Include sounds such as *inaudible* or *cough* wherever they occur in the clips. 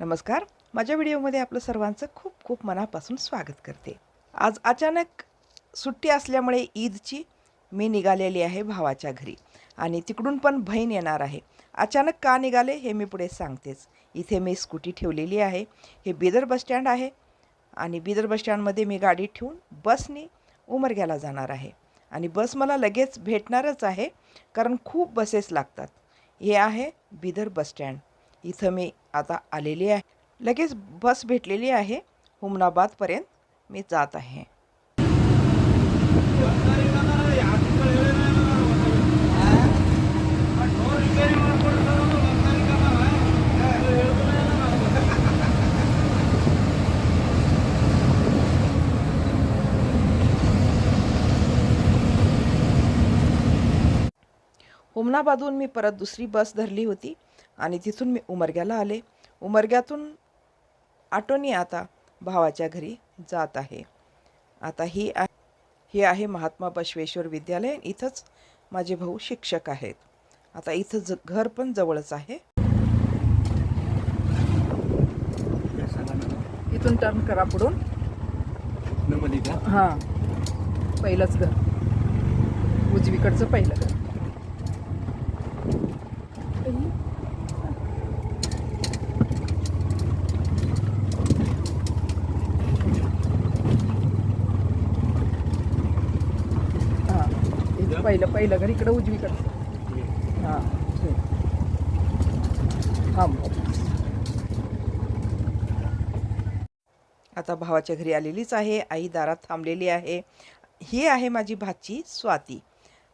नमस्कार. माझ्या व्हिडिओमध्ये आपलं सर्वांचं खूप खूप मनापासून स्वागत करते. आज अचानक सुट्टी असल्यामुळे ईदची मी निघालेली आहे भावाच्या घरी आणि तिकडून पण बहीण येणार आहे. अचानक का निघाले हे मी पुढे सांगतेच. इथे मी स्कूटी ठेवलेली आहे. हे बिदर बसस्टँड आहे आणि बिदर बसस्टँडमध्ये मी गाडी ठेवून बसने उमरग्याला जाणार आहे. आणि बस मला लगेच भेटणारच आहे कारण खूप बसेस लागतात. हे आहे बिदर बसस्टँड इथं मी आता आलेली आहे. लगेच बस भेटलेली आहे हुमनाबादपर्यंत मी जात आहे. हुमनाबादहून मी परत दुसरी बस धरली होती आणि तिथून मी उमरग्याला आले. उमरग्यातून आटोनी आता भावाच्या घरी जात आहे. आता ही आहे ही आहे महात्मा बसवेश्वर विद्यालय. इथंच माझे भाऊ शिक्षक आहेत. आता इथं घर पण जवळच आहे. इथून टर्न करा पुढून. हां. पहिलंच घर. उजवीकडचं पहिलं घर. पहिलं पहिलं. घर इकडं उजवीकडचं हां. हां आता भावाच्या घरी आलेलीच आहे. आई दारात थांबलेली आहे. ही आहे माझी भाची स्वाती.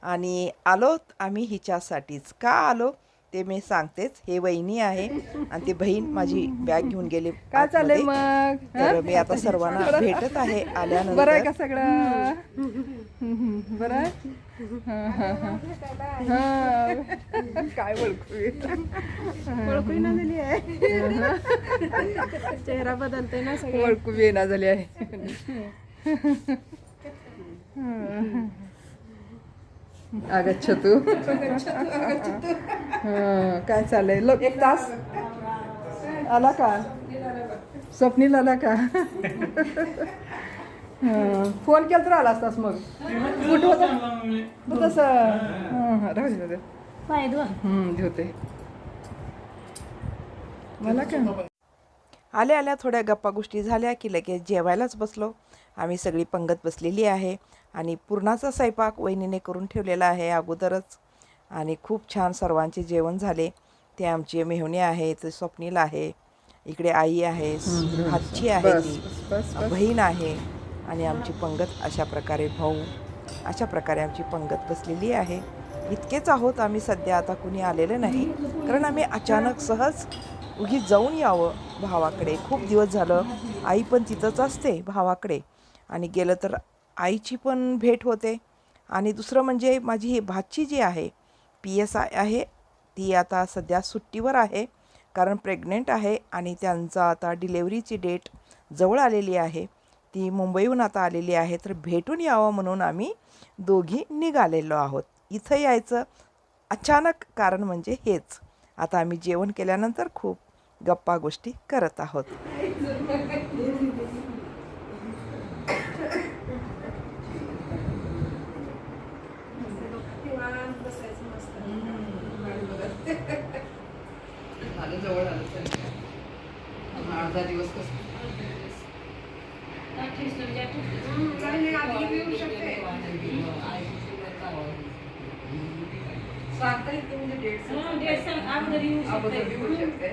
आणि आलो आम्ही हिच्यासाठीच. का आलो? ते मी सांगतेच हे वहिनी आहे आणि ती बहीण माझी बॅग घेऊन गेले काय चाललंय. मग? तर मी आता सर्वांना भेटत आहे बरं आहे आल्यानंतर का सगळं? बरं आहे? हं, हं, हं. हं. काय ओळखू? ओळखू ना झाली आहे. चेहरा बदलते ना सगळे. ओळखू येणा झाली आहे. अगच्छ तू हं, काय चाललंय? लोक एक तास. आला का? स्वप्नील आला का? हं, फोन केला तर आला असतास मग. कुठं होता? तू तसं हं, हं, राहू दे, राहू दे. पाय धुवा. हं, धुते. मला काय आल्या आल्या थोड्या गप्पा गोष्टी झाल्या की लगेच जेवायलाच बसलो. आम्ही सगळी पंगत बसलेली आहे आणि पूर्णाचा स्वयंपाक वहिनीने करून ठेवलेला आहे अगोदरच. आणि खूप छान सर्वांचे जेवण झाले. ते आमचे मेहुणे आहेत स्वप्नील आहे इकडे आई आहे हातची आहे ती. बहीण आहे आणि आमची पंगत अशा प्रकारे भाऊ अशा प्रकारे आमची पंगत बसलेली आहे. इतकेच आहोत आम्ही सध्या आता कुणी आलेलं नाही. कारण आम्ही अचानक सहज उगी जाऊन यावं भावाकडे. खूप दिवस झालं आई पण तिथंच असते भावाकडे. आणि गेलं तर आईची पण भेट होते. आणि दुसरं म्हणजे माझी ही भाची जी आहे पी एस आय आहे. ती आता सध्या सुट्टीवर आहे कारण प्रेग्नेंट आहे आणि त्यांचा आता डिलेवरीची डेट जवळ आलेली आहे. ती मुंबईहून आता आलेली आहे तर भेटून यावं म्हणून आम्ही दोघी निघालेलो आहोत. इथं यायचं अचानक कारण म्हणजे हेच. आता आम्ही जेवण केल्यानंतर खूप गप्पा गोष्टी करत आहोत. आलं जवळ आलं तरी. अर्धा दिवस कसं? सांगता येते म्हणजे डेट हं, अगोदर येऊ. अगोदर शकते.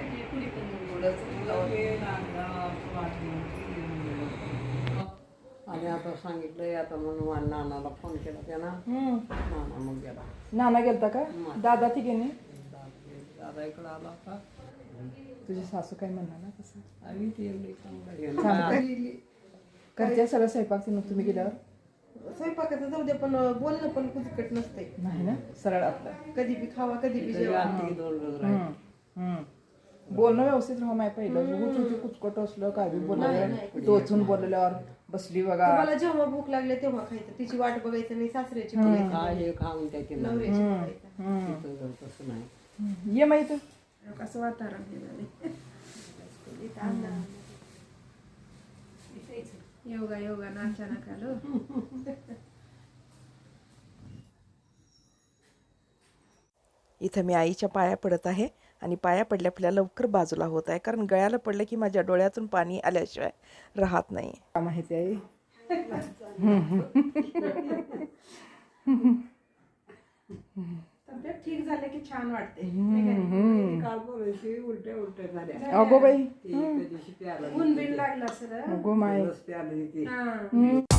हे आणि आता सांगितलंय आता म्हणून माझ्या नानाला फोन केला त्यानं. नाना मग गेला. नाना गेलता का? दादा ती गेले दादा इकडं आला होता. तुझी सासू काय म्हणणार ना तसं? आम्ही ती एवढी चांगलं करते सगळं स्वयंपाक तुम्ही गेल्यावर स्वयंपाकाचं जाऊ दे पण बोलणं पण कुचकट नसते नाही ना? सरळ आपलं. कधी बी खावा कधी बी जेवा. आणखी दोन रोज हम्म. हम्म. बोलणं व्यवस्थित राहा माय पहिलं उगूच कुचकट असलं काय बी बोललं टोचून बोलल्यावर बसली बघा. तुम्हाला जेव्हा भूक लागली तेव्हा खायचं. तिची वाट बघायचं नाही सासऱ्याची बघायचं हे खाऊन त्याची नवऱ्याची बघायचं हम्म. तिथं जर तसं नाही. ये माहीत कसं वातावरण हे झाले योगा योगा ना अचानक आलो इथं मी आईच्या पाया पडत आहे आणि पाया पडल्या पडल्या लवकर बाजूला होत आहे. कारण गळ्याला पडलं की माझ्या डोळ्यातून पाणी आल्याशिवाय राहत नाही. का माहिती आहे *laughs* *laughs* *laughs* ठीक झाले की छान वाटते काल परवाशी उलट्या उलट्या झाल्या. अगो बाई. ती एके दिवशी प्यायला ऊन बिन लागलं सर अगो माय. दिवस प्यायला ती हा.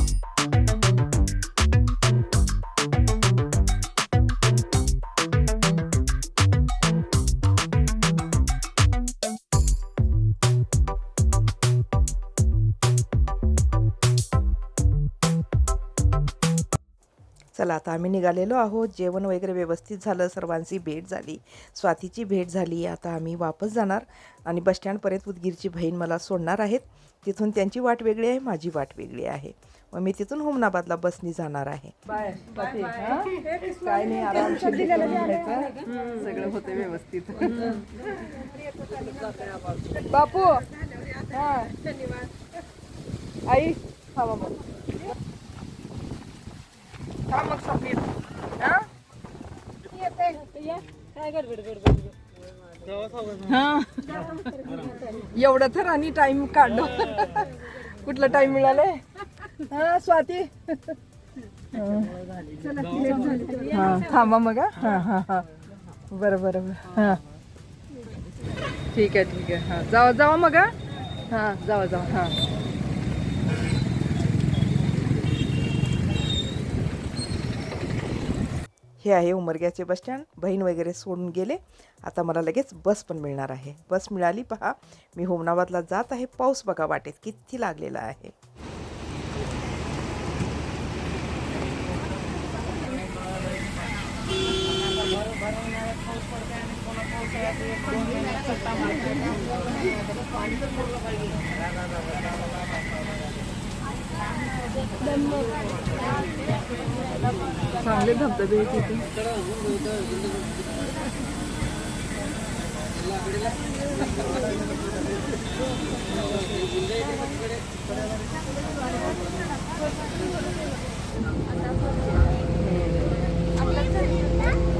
चला आता आम्ही निघालेलो आहोत. जेवण वगैरे व्यवस्थित झालं सर्वांची भेट झाली. स्वातीची भेट झाली. आता आम्ही वापस जाणार आणि बसस्टँडपर्यंत उदगीरची बहीण मला सोडणार आहेत. तिथून त्यांची वाट वेगळी आहे माझी वाट वेगळी आहे. मग मी तिथून हुमनाबादला बसनी जाणार आहे. हा? काय नाही. सगळं होतं व्यवस्थित. बापू. हा. आई हा बाबा. हा? मग हा हा. एवढं तर आणि टाइम काढलो. कुठला टाइम मिळालाय? हा स्वाती. हा थांबा मग हा. हा हा. बरं बरं बरं. हा. ठीक आहे ठीक आहे. हा. जावा जावा मग हा. हा जावा जावा. हा. हे आहे उमरग्याचे बस स्टँड. बहीण वगैरे सोडून गेले. आता मला लगेच बस पण मिळणार आहे. बस मिळाली पहा. मी होमनाबादला जात आहे. पाऊस बघा वाटेत किती लागलेला आहे. चांगले धबधबे आहेत तिथे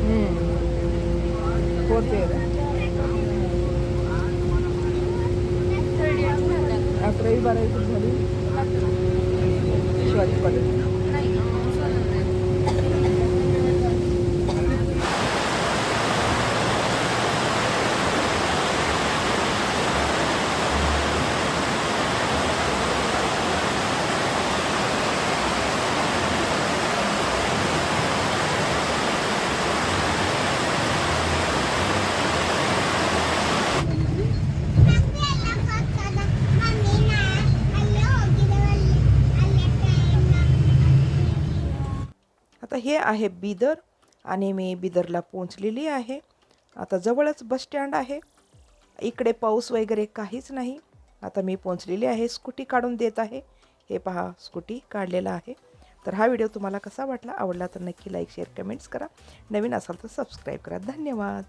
हम्म. होते रे. अकरावी बारावी तर झाली লাগে आहे बिदर आणि मी बिदरला पोहोचलेली आहे. आता जवळच बस स्टँड आहे. इकडे पाऊस वगैरे काहीच नाही. आता मी पोहोचलेली आहे. स्कूटी काढून देत आहे. हे पहा स्कूटी काढलेला आहे. तर हा व्हिडिओ तुम्हाला कसा वाटला आवडला तर नक्की लाईक शेअर कमेंट्स करा. नवीन असाल तर सबस्क्राईब करा. धन्यवाद.